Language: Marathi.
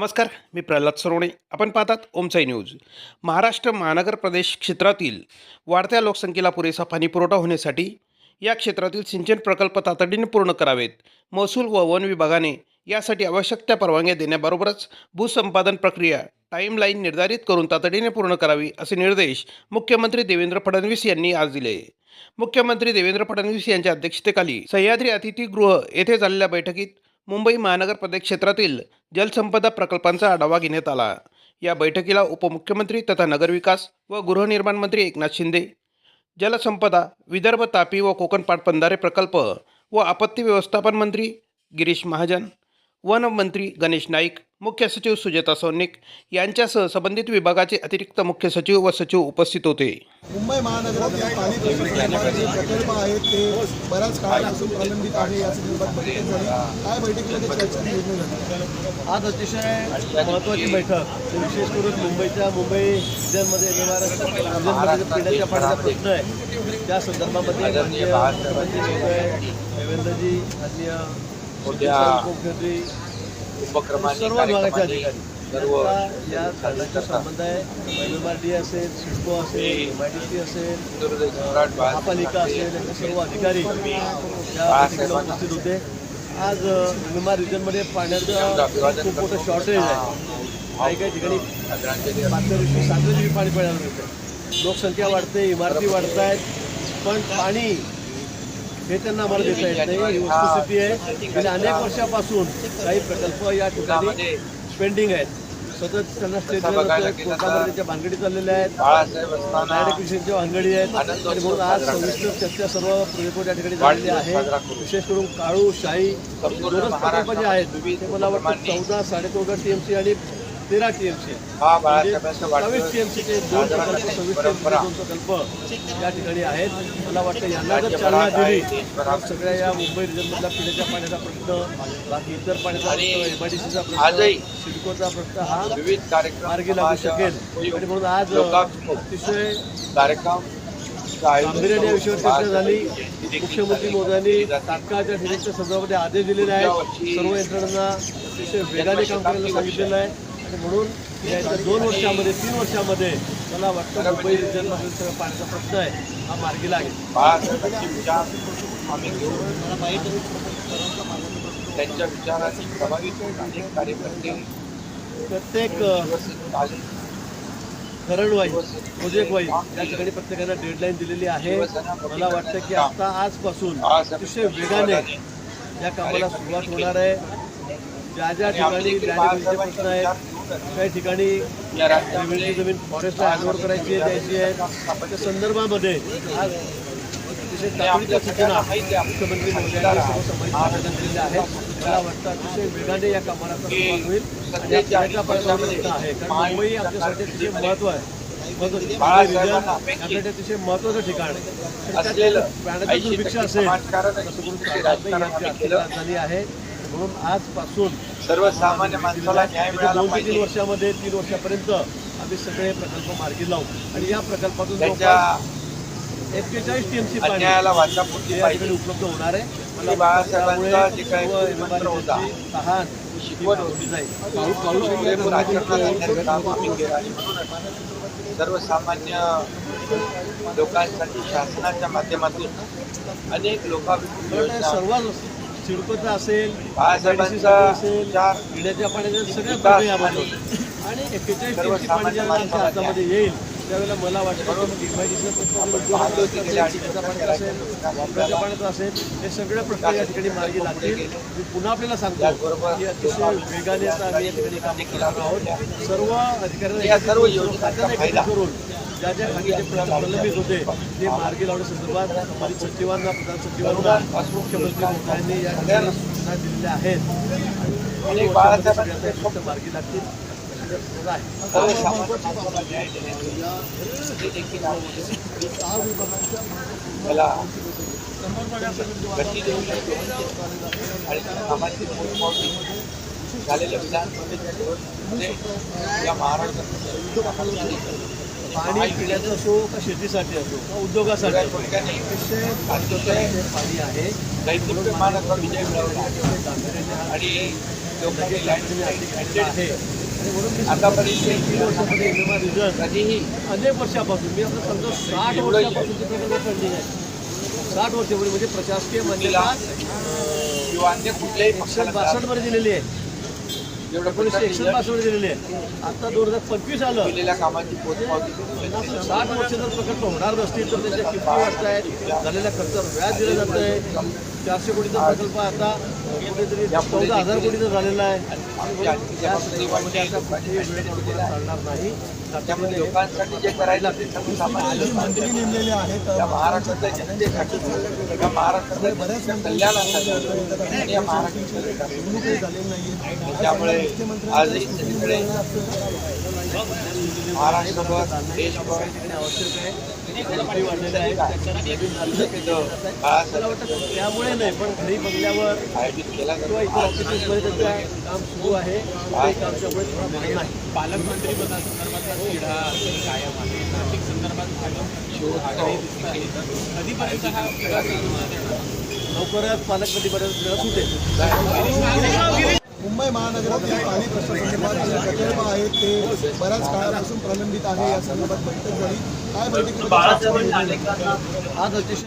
नमस्कार मी प्रल्हाद सरोणे. आपण पाहतात ओमचाई न्यूज. महाराष्ट्र महानगर प्रदेश क्षेत्रातील वाढत्या लोकसंख्येला पुरेसा पाणीपुरवठा होण्यासाठी या क्षेत्रातील सिंचन प्रकल्प तातडीने पूर्ण करावेत. महसूल व वन विभागाने यासाठी आवश्यक त्या परवानग्या देण्याबरोबरच भूसंपादन प्रक्रिया टाईमलाईन निर्धारित करून तातडीने पूर्ण करावी असे निर्देश मुख्यमंत्री देवेंद्र फडणवीस यांनी आज दिले. मुख्यमंत्री देवेंद्र फडणवीस यांच्या अध्यक्षतेखाली सह्याद्री अतिथीगृह येथे झालेल्या बैठकीत मुंबई महानगर प्रदेश क्षेत्रातील जलसंपदा प्रकल्पांचा आढावा घेण्यात आला. या बैठकीला उपमुख्यमंत्री तथा नगरविकास व गृहनिर्माण मंत्री एकनाथ शिंदे जलसंपदा विदर्भ तापी व कोकण पाटबंधारे प्रकल्प व आपत्ती व्यवस्थापन मंत्री गिरीश महाजन वन मंत्री गणेश नाईक मुख्य सचिव सुजाता सौनिक यांच्यासह संबंधित विभागाचे अतिरिक्त मुख्य सचिव व सचिव उपस्थित होते. मुंबई महानगरातील पाणी जे प्रकल्प आहेत ते बऱ्याच काळापासून प्रलंबित आहे या संदर्भात बैठक झाली. काय बैठकीमध्ये चर्चा निर्णय झाला आज अतिशय महत्त्वाची बैठक. विशेष करून मुंबईच्या मुंबई रिजनमध्ये पिण्याच्या पाण्याचा प्रश्न आहे त्या संदर्भामध्ये मुख्यमंत्री देवेंद्रजी माननीय उपमुख्यमंत्री उपक्रमांनी सर्व अधिकारी. सर्व या काळाचा संबंध आहे. एम आर डी असेल सिडको असेल एम आय डी सी असेल महापालिका असेल यांचे सर्व अधिकारी ठिकाणी उपस्थित होते. आज विमा रिजनमध्ये पाण्याचं खूप मोठं शॉर्टेज आहे. काही काही ठिकाणी मागच्या दिवशी सातव्या दिवशी पाणी पडायला मिळतं लोकसंख्या वाढते इमारती वाढत आहेत पण पाणी हे त्यांना आम्हाला देता येत नाही. ही वस्तुस्थिती आहे. गेल्या अनेक वर्षापासून काही प्रकल्प या ठिकाणी पेंडिंग आहेत. सतत त्यांना स्टेट कोर्टामध्ये भानगडी चाललेल्या आहेत. डायरेक्शनच्या भानगडी आहेत. आणि म्हणून आज सविस्तर चर्चा सर्व प्रोजेक्ट या ठिकाणी झालेली आहे. विशेष करून काळू शाही दोनच प्रकल्प जे आहेत ते मला वाटतं चौदा साडे चौदा टीएमसी आणि तेरा टीएमसी म्हणजे वाढदिवस टीएमसीचे दोन प्रकल्प सव्वीस टीएमसीचे दोन प्रकल्प या ठिकाणी आहेत. मला वाटतं यांना जर चालना दिली तर सगळ्या या मुंबई रिजनमधल्या पिण्याच्या पाण्याचा प्रश्न बाकी इतर पाण्याचा प्रश्न एमआयडीसीचा प्रश्न सिडकोचा प्रश्न हा विविध कार्यक्रम मार्गी लागू शकेल. आणि म्हणून आज अतिशय कार्यक्रम गांभीर्याने या विषयावर चर्चा झाली. मुख्यमंत्री मोदयांनी तात्काळच्या ठिकाणच्या संदर्भामध्ये आदेश दिलेले आहेत. सर्व यंत्रणांना अतिशय वेगाने काम करायला सांगितलेलं आहे. म्हणून याच्या दोन वर्षामध्ये तीन वर्षामध्ये मला वाटतं मुंबई सगळं पाण्याचा प्रश्न आहे. हा मार्गी लागेल. त्यांच्या विचारांनी प्रभावित अनेक कार्यकर्ते प्रत्येक अ, व्यवस्थित आले. धरण वाईज प्रोजेक्ट वाईज या ठिकाणी प्रत्येकाला डेडलाईन दिलेली आहे. मला वाटतं की आता आजपासून अतिशय वेगाने या कामाला सुरुवात होणार आहे. ज्या ज्या ठिकाणी लँड प्रश्न आहेत काही ठिकाणी जमीन फॉरेस्टला हँडओव्हर करायची आहे द्यायची आहे. त्या संदर्भामध्ये आज अतिशय तातडीच्या सूचना मुख्यमंत्री महोदयांनी आवेदन मला वाटतं अतिशय वेगाने या कामाला सुरुवात होईल. आणि या आहे. कारण मुंबई आमच्यासाठी अतिशय महत्त्व आहे अतिशय महत्वाचं ठिकाण आहे. पाण्याची दुर्भिक्ष असेल. राजधानी आहे. म्हणून आजपासून सर्वसामान्य माणसाला न्याय मिळाला दोन ते तीन वर्षामध्ये तीन वर्षापर्यंत आम्ही सगळे प्रकल्प मार्गी लावू. आणि या प्रकल्पातून त्यांच्या एक्केचाळीस टीएमसी पाहिजे ठिकाणी उपलब्ध होणार आहे. मला बाळासाहेबांचा जे काही मंत्र होता, तहान शिकवण ही होती. जाईल. आचरणात आम्ही केलं आणि म्हणूनच सर्वसामान्य लोकांसाठी शासनाच्या माध्यमातून अनेक लोकाभिमुख योजना सर्व सिडकोचं असेल पिण्याच्या पाण्याच्या सगळ्या प्रक्रिया होतील. आणि एक्केचाळीस पाणी जेव्हा आमच्या हातामध्ये येईल त्यावेळेला मला वाटतं की MIDC चं प्रश्न पाहतो असेल, की गेल्या पिण्याच्या पाण्याचा असेल वापराच्या पाण्याचा असेल हे सगळ्या प्रश्न या ठिकाणी मार्गी लागतील. मी पुन्हा आपल्याला सांगतो की अतिशय वेगाने आम्ही या ठिकाणी काम करणार आहोत. सर्व अधिकाऱ्यांना करून, ज्या ज्या खात्याचे प्रश्न प्रलंबित होते ते मार्गी लावण्यासंदर्भात संबंधित सचिवांना प्रधान सचिवांना मुख्यमंत्री महोदयांनी या ठिकाणी सूचना दिलेल्या आहेत. आणि मार्गी लागतील. त्याला गती देऊ शकतो. आणि झालेल्या विधानसभेच्या निवडणुकीमध्ये या महाराष्ट्रात पाणी पिण्याचं असो का शेतीसाठी असो का उद्योगासाठी असो. अतिशय पाणी आहे विजय मिळवला. आणि लोकांनी लँड आहे आणि म्हणून मी आतापर्यंत तीन वर्षामध्ये एमएमआर रिझल्ट कधीही. अनेक वर्षापासून मी आपलं सांगतो साठ वर्षापासून ते प्रकल्प पेंडिंग आहे. साठ वर्षापूर्वी म्हणजे प्रशासकीय मान्यता किंवा अन्य कुठल्याही पक्षाला बासष्टमध्ये दिलेली आहे. एकोणीसशे एकसष्ट केलेल्या मध्ये दिलेली आहे. आता दोन हजार पंचवीस आलं. कामाची पोचपावती केली. साठ वर्ष जर प्रकल्प होणार नसतील तर त्याच्या किमती वाढत आहेत? झालेल्या खर्चावर व्याज दिलं जात आहे चारशे कोटीचा प्रकल्प आता कुठेतरी चौदा हजार कोटीचा झालेला आहे. नाही. त्यामुळे लोकांसाठी जे करायला मंडळी नेमलेली आहेत या महाराष्ट्राच्या जनतेसाठी या महाराष्ट्राच्या जनतेच्या कल्याणासाठी या झालेली नाहीये. त्यामुळे सगळीकडे महाराष्ट्रभर देशभर आहे. त्यामुळे नाही पण घरी केला किंवा इतर ऑफिसेसमध्ये त्याचं काम सुरू आहे ते काम त्यामुळे पालकमंत्री पदासंदर्भातला तिढा कायम आहे नाशिक संदर्भात कधीपर्यंत हा? लवकरच आपल्याला सुटेल मुंबई महानगरातील पाणी प्रश्नासंदर्भात जे प्रकल्प आहेत ते बऱ्याच काळापासून प्रलंबित आहे या संदर्भात बैठक झाली काय बैठकीमध्ये? आज अध्यक्ष